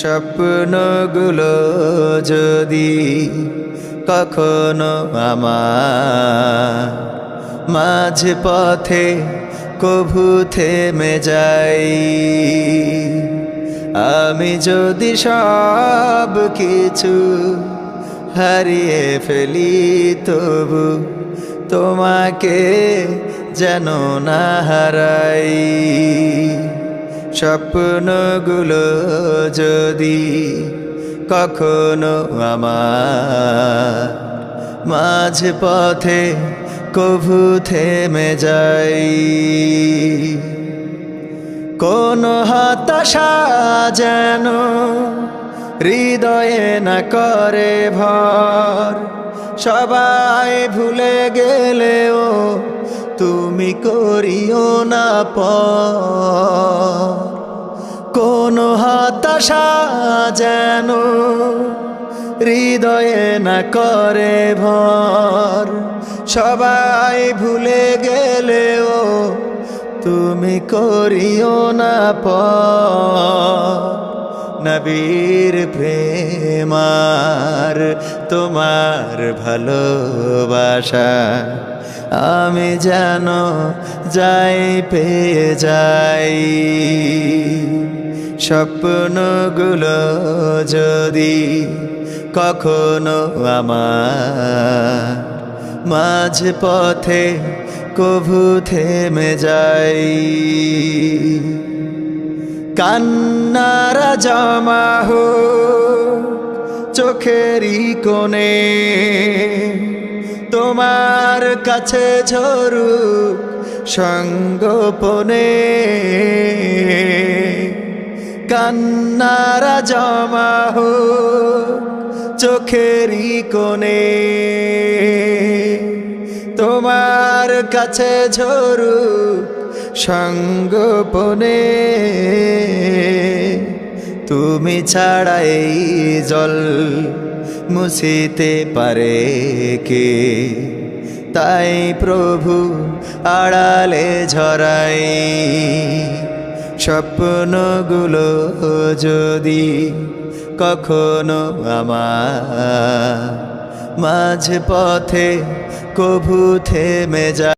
স্বপ্নগুলো যদি কখনো আমার মাঝ পথে কভু থেমে যাই। আমি যদি সব কিছু হারিয়ে ফেলি, তবু তোমাকে যেন না হারাই। স্বপ্নগুলো যদি কখনো আমার মাঝ পথে কভু থেমে যাই। কোন হতাশা যেন হৃদয়ে না করে ভর, সবাই ভুলে গেলেও তুমি করিও না প কোন হতাশা যেন হৃদয়ে না করে ভর। সবাই ভুলে গেলেও তুমি করিও না প নবীর প্রেমার তোমার ভালোবাসা। আমি যেন যাই পেয়ে যাই। স্বপ্নগুলো যদি কখনো আমার মাঝ পথে কভু থেমে যাই। কান্নারা জমা হো চোখেরই কোণে, তোমার কাছে ঝরুক সঙ্গোপনে। কান্নারা জমা হো চোখেরই কোণে, তোমার কাছে ঝরুক সঙ্গোপনে। তুমি ছাড়া এই জল মুছিতে পারে কে? তাই প্রভু আড়ালে ঝরাই স্বপ্নগুলো যদি কখনো আমার মাঝ পথে কভু থেমে যায়।